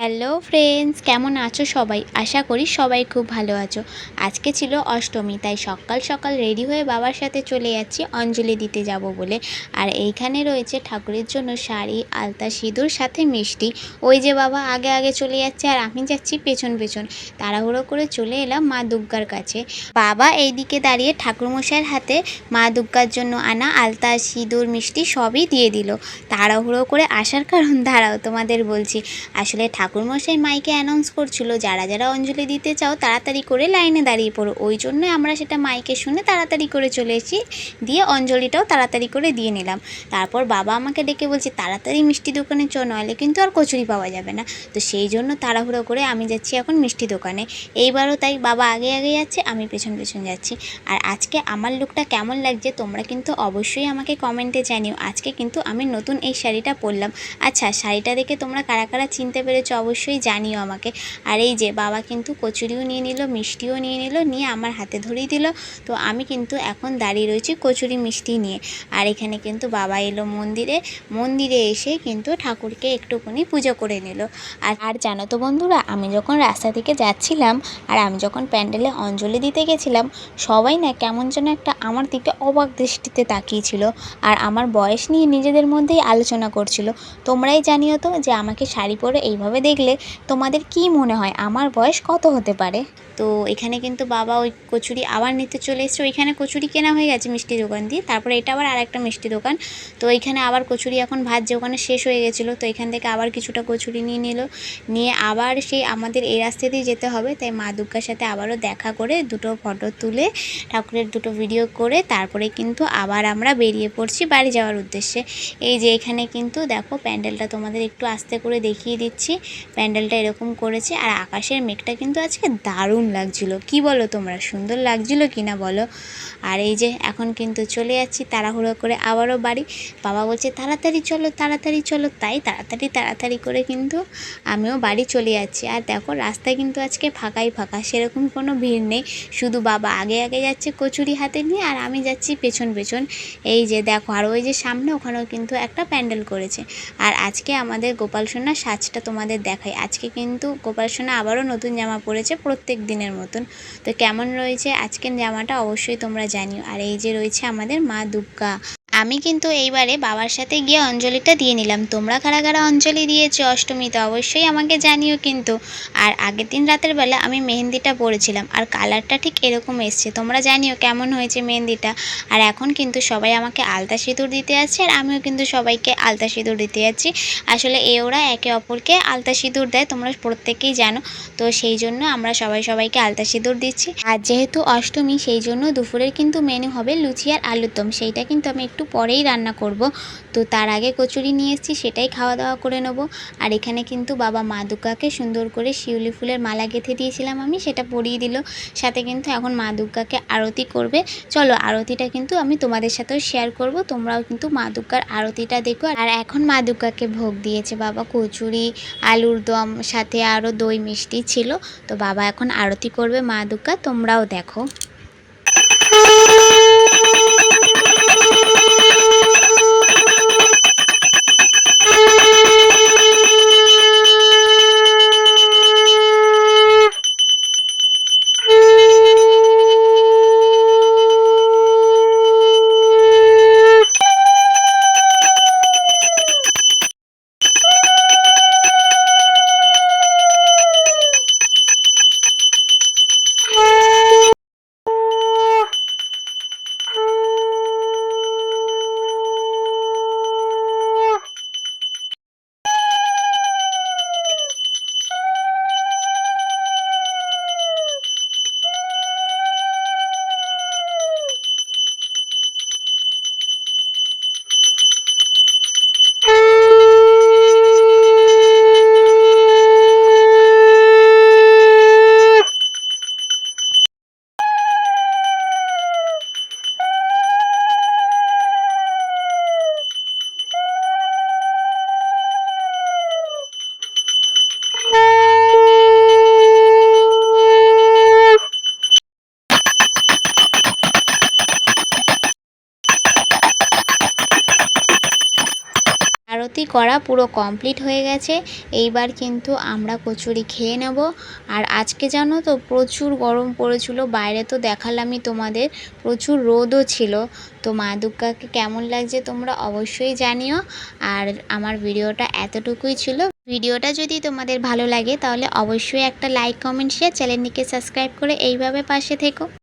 Hello friends, কেমন আছো সবাই? আশা করি সবাই খুব ভালো আছো। আজকে ছিল অষ্টমী, তাই সকাল সকাল রেডি হয়ে বাবার সাথে চলে যাচ্ছি, অঞ্জলি দিতে যাব বলে। আর এইখানে রয়েছে ঠাকুরের জন্য শাড়ি, আলতা, সিঁদুর, সাথে মিষ্টি। ওই যে বাবা আগে আগে চলে যাচ্ছে আর আমি যাচ্ছি পেছন পেছন। তাড়াহুড়ো করে চলে এলাম মা দুর্গার কাছে। বাবা এইদিকে দাঁড়িয়ে ঠাকুরমশাইয়ের হাতে মা দুর্গার জন্য আনা আলতা, সিঁদুর, মিষ্টি সবই দিয়ে দিল। তাড়াহুড়ো করে আসার কারণ, দাঁড়াও তোমাদের বলছি। আসলে ঠাকুরমশাই মাইকে অ্যানাউন্স করছিল, যারা যারা অঞ্জলি দিতে চাও তাড়াতাড়ি করে লাইনে দাঁড়িয়ে পড়ো। ওই জন্য আমরা সেটা মাইকে শুনে তাড়াতাড়ি করে চলে এসেছি, দিয়ে অঞ্জলিটাও তাড়াতাড়ি করে দিয়ে নিলাম। তারপর বাবা আমাকে ডেকে বলছে, তাড়াতাড়ি মিষ্টি দোকানে চ, নইলে কিন্তু আর কচুরি পাওয়া যাবে না। তো সেই জন্য তাড়াহুড়ো করে আমি যাচ্ছি এখন মিষ্টি দোকানে। এইবারও তাই বাবা আগে আগে যাচ্ছে, আমি পেছন পেছন যাচ্ছি। আর আজকে আমার লুকটা কেমন লাগছে তোমরা কিন্তু অবশ্যই আমাকে কমেন্টে জানিও। আজকে কিন্তু আমি নতুন এই শাড়িটা পরলাম। আচ্ছা শাড়িটা দেখে তোমরা কারা কারা চিনতে পেরেছ অবশ্যই জানিও আমাকে। আর এই যে, বাবা কিন্তু কচুরিও নিয়ে নিল, মিষ্টিও নিয়ে নিল, নিয়ে আমার হাতে ধরেই দিল। তো আমি কিন্তু এখন দাঁড়িয়ে রয়েছি কচুরি মিষ্টি নিয়ে। আর এখানে কিন্তু বাবা এলো মন্দিরে। মন্দিরে এসে কিন্তু ঠাকুরকে একটুখানি পুজো করে নিল। আর আর জানো তো বন্ধুরা, আমি যখন রাস্তা থেকে যাচ্ছিলাম আর আমি যখন প্যান্ডেলে অঞ্জলি দিতে গেছিলাম, সবাই না কেমন যেন একটা আমার দিকে অবাক দৃষ্টিতে তাকিয়েছিল। আর আমার বয়স নিয়ে নিজেদের মধ্যেই আলোচনা করছিল। তোমরাই জানিও তো যে আমাকে শাড়ি পরে এইভাবে দেখলে তোমাদের কি মনে হয়? আমার বয়স কত হতে পারে? তো এখানে কিন্তু বাবা ওই কচুরি আবার নিতে চলে এসছে। ওইখানে কচুরি কেনা হয়ে গেছে মিষ্টি দোকান দিয়ে। তারপরে এটা আবার আরেকটা মিষ্টি দোকান। তো এইখানে আবার কচুরি এখন ভাজছে ওখানে শেষ হয়ে গেছিল। তো এখান থেকে আবার কিছুটা কচুরি নিয়ে নিল। নিয়ে আবার সেই আমাদের এই রাস্তা দিয়ে যেতে হবে। তাই মা দুর্গার সাথে আবারও দেখা করে দুটো ফটো তুলে ঠাকুরের দুটো ভিডিও করে তারপরে কিন্তু আবার আমরা বেরিয়ে পড়ছি বাড়ি যাওয়ার উদ্দেশ্যে। এই যে এখানে কিন্তু দেখো, প্যান্ডেলটা তোমাদের একটু আস্তে করে দেখিয়ে দিচ্ছি। প্যান্ডেলটা এরকম করেছে আর আকাশের মেঘটা কিন্তু আজকে দারুণ লাগছিল। কি বলো তোমরা? সুন্দর লাগছিল কি না বলো? আর এই যে এখন কিন্তু চলে যাচ্ছি তাড়াহুড়ো করে আবারও বাড়ি। বাবা বলছে, তাড়াতাড়ি চলো তাড়াতাড়ি চলো। তাই তাড়াতাড়ি তাড়াতাড়ি করে কিন্তু আমিও বাড়ি চলে যাচ্ছি। আর দেখো, রাস্তায় কিন্তু আজকে ফাঁকাই ফাঁকা, সেরকম কোনো ভিড় নেই। শুধু বাবা আগে আগে যাচ্ছে কচুরি হাতে নিয়ে আর আমি যাচ্ছি পেছন পেছন। এই যে দেখো, আর ওই যে সামনে ওখানেও কিন্তু একটা প্যান্ডেল করেছে। আর আজকে আমাদের গোপাল সোনার সাজটা তোমাদের দেখাই। আজকে কিন্তু গোপাল সোনা আবারও নতুন জামা পরেছে প্রত্যেক দিনের মতন। তো কেমন রয়েছে আজকের জামাটা অবশ্যই তোমরা জানিও। আর এই যে রয়েছে আমাদের মা দুর্গা। আমি কিন্তু এইবারে বাবার সাথে গিয়ে অঞ্জলিটা দিয়ে নিলাম। তোমরা কারা কারা অঞ্জলি দিয়েছ অষ্টমীতে অবশ্যই আমাকে জানিও কিন্তু। আর আগের দিন রাতের বেলা আমি মেহেন্দিটা পরেছিলাম আর কালারটা ঠিক এরকম এসছে। তোমরা জানিও কেমন হয়েছে মেহেন্দিটা। আর এখন কিন্তু সবাই আমাকে আলতা সিঁদুর দিতে যাচ্ছে আর আমিও কিন্তু সবাইকে আলতা সিঁদুর দিতে যাচ্ছি। আসলে এ ওরা একে অপরকে আলতা সিঁদুর দেয়, তোমরা প্রত্যেকেই জানো। তো সেই জন্য আমরা সবাই সবাইকে আলতা সিঁদুর দিচ্ছি। আর যেহেতু অষ্টমী, সেই জন্য দুপুরের কিন্তু মেনু হবে লুচি আর আলুর দম সেইটা কিন্তু আমি একটু পরেই রান্না করব। তো তার আগে কচুরি নিয়ে এসেছি, সেটাই খাওয়া দাওয়া করে নেব। আর এখানে কিন্তু বাবা মা দুর্গাকে সুন্দর করে শিউলি ফুলের মালা গেঁথে দিয়েছিলাম আমি, সেটা পরিয়ে দিল। সাথে কিন্তু এখন মা দুর্গাকে আরতি করবে। চলো, আরতিটা কিন্তু আমি তোমাদের সাথেও শেয়ার করব। তোমরাও কিন্তু মা দুর্গার আরতিটা দেখো। আর এখন মা দুর্গাকে ভোগ দিয়েছে বাবা কচুরি, আলুর দম, সাথে আরও দই মিষ্টি ছিল। তো বাবা এখন আরতি করবে মা দুর্গা, তোমরাও দেখো। করা পুরো কমপ্লিট হয়ে গেছে। এইবার কিন্তু আমরা কচুরি খেয়ে নেব। আর আজকে জানো তো প্রচুর গরম পড়েছিল, বাইরে তো দেখালামই তোমাদের, প্রচুর রোদও ছিল। তো মা দুর্গাকে কেমন লাগছে তোমরা অবশ্যই জানিও। আর আমার ভিডিওটা এতটুকুই ছিল। ভিডিওটা যদি তোমাদের ভালো লাগে তাহলে অবশ্যই একটা লাইক কমেন্ট শেয়ার চ্যানেলটিকে সাবস্ক্রাইব করে এইভাবে পাশে থেকো।